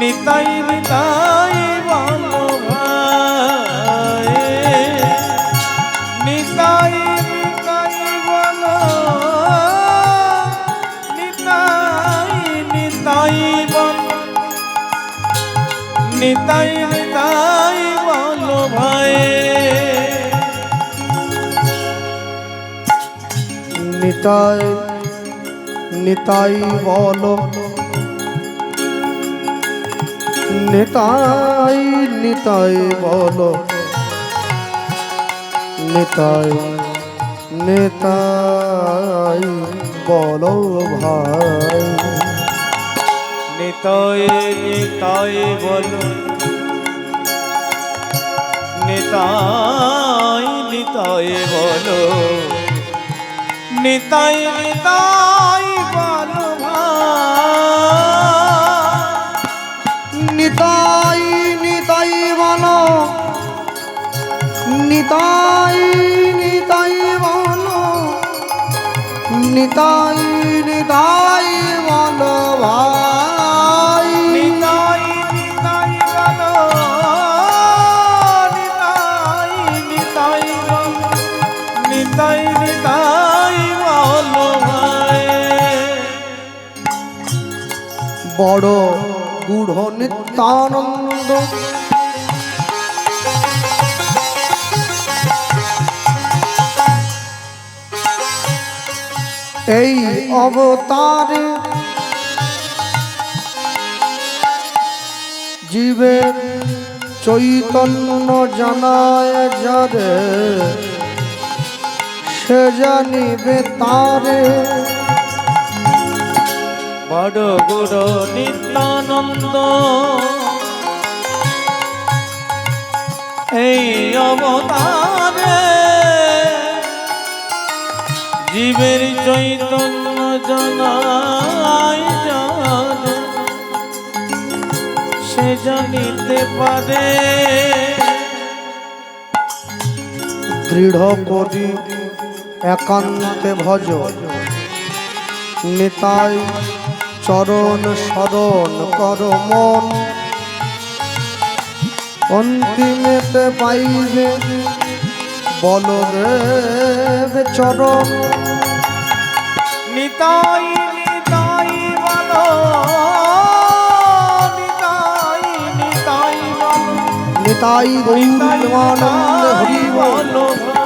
নিতাই নিতাই বলো ভাই। নিতাই নিতাই বলো নিতাই নিতাই বলো নিতাই নিতাই বলো ভাই। নিতাই নিতাই বলো নিতাই নিতাই বলো। নিতাই নিতাই বলো ভাই। নিতাই নিতাই বলো। নিতাই নিতাই বলো। নিতাই নিতাই বলো। নিতাই নিতাই বলো নিতাই নিতাই বলো ভাই। নিতাই নিতাই বলো নিতাই নিতাই বলো নিতাই নিতাই বলো ভাই। বড় গূঢ় নিত্যানন্দ এই অবতারে জীবের চৈতন্য জানায় যারে সে জানিবে তারে। বড় গুরু নিত্যানন্দ এই অবতারে জীবের চৈতন্য জানাই জান। সে জানিতে পারে। দৃঢ় করি একান্তে ভজ। নিতাই চরণ শরণ কর মন। অন্তিমেতে পাইবে বলদেব চরণ। নিতাই নিতাই বলো নিতাই নিতাই বলো। নিতাই গৌরমানন্দ হরি বল।